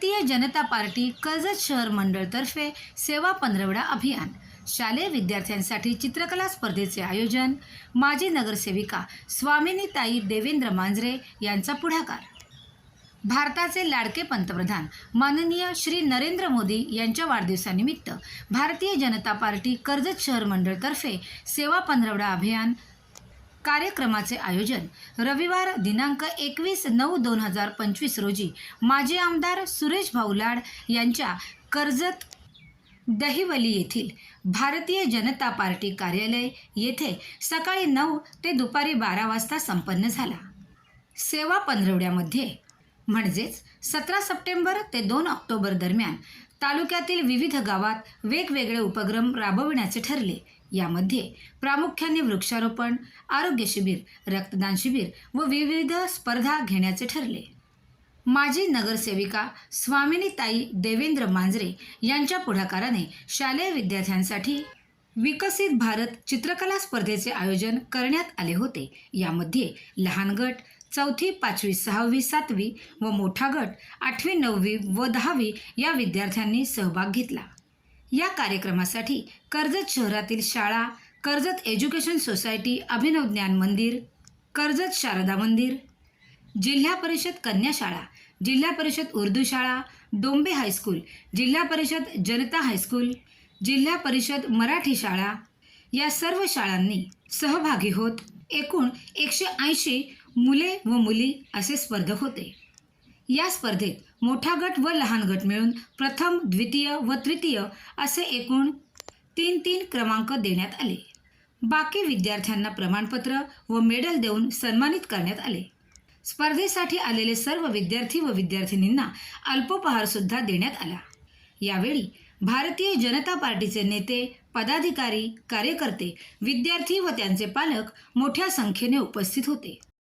Bharatiya Janata party Karjat शहर मंडळतर्फे सेवा पंधरवडा अभियान. शालेय विद्यार्थ्यांसाठी चित्रकला स्पर्धेचे आयोजन. माजी नगरसेविका स्वामिनीताई देवेंद्र मांजरे यांचा पुढाकार. भारताचे लाडके पंतप्रधान माननीय श्री नरेंद्र मोदी यांच्या वाढदिवसानिमित्त भारतीय जनता पार्टी कर्जत शहर मंडळतर्फे सेवा पंधरवडा अभियान कार्यक्रमाचे आयोजन रविवार दिनांक एकवीस नऊ दोन हजार पंचवीस रोजी माजी आमदार सुरेश भाऊ लाड यांच्या कर्जत दहिवली येथील भारतीय जनता पार्टी कार्यालय येथे सकाळी नऊ ते दुपारी बारा वाजता संपन्न झाला. सेवा पंधरवड्यामध्ये म्हणजेच सतरा सप्टेंबर ते दोन ऑक्टोबर दरम्यान तालुक्यातील विविध गावात वेगवेगळे उपक्रम राबविण्याचे ठरले. यामध्ये प्रामुख्याने वृक्षारोपण आरोग्य शिबिर रक्तदान शिबिर व विविध स्पर्धा घेण्याचे ठरले. माजी नगरसेविका स्वामिनीताई देवेंद्र मांजरे यांच्या पुढाकाराने शालेय विद्यार्थ्यांसाठी विकसित भारत चित्रकला स्पर्धेचे आयोजन करण्यात आले होते. यामध्ये लहान गट चौथी पाचवी सहावी सातवी व मोठा गट आठवी नववी व दहावी या विद्यार्थ्यांनी सहभाग घेतला. या कार्यक्रमासाठी कर्जत शहरातील शाळा कर्जत एज्युकेशन सोसायटी अभिनव ज्ञान मंदिर कर्जत शारदा मंदिर जिल्हा परिषद कन्या शाळा जिल्हा परिषद उर्दू शाळा डोंबे हायस्कूल जिल्हा परिषद जनता हायस्कूल जिल्हा परिषद मराठी शाळा या सर्व शाळांनी सहभागी होत एकूण एकशे ऐंशी मुले व मुली असे स्पर्धक होते. या स्पर्धेत मोठा गट व लहान गट मिळून प्रथम द्वितीय व तृतीय असे एकूण तीन तीन क्रमांक देण्यात आले. बाकी विद्यार्थ्यांना प्रमाणपत्र व मेडल देऊन सन्मानित करण्यात आले. स्पर्धेसाठी आलेले सर्व विद्यार्थी व विद्यार्थिनींना अल्पोपहारसुद्धा देण्यात आला. यावेळी भारतीय जनता पार्टीचे नेते पदाधिकारी कार्यकर्ते विद्यार्थी व त्यांचे पालक मोठ्या संख्येने उपस्थित होते.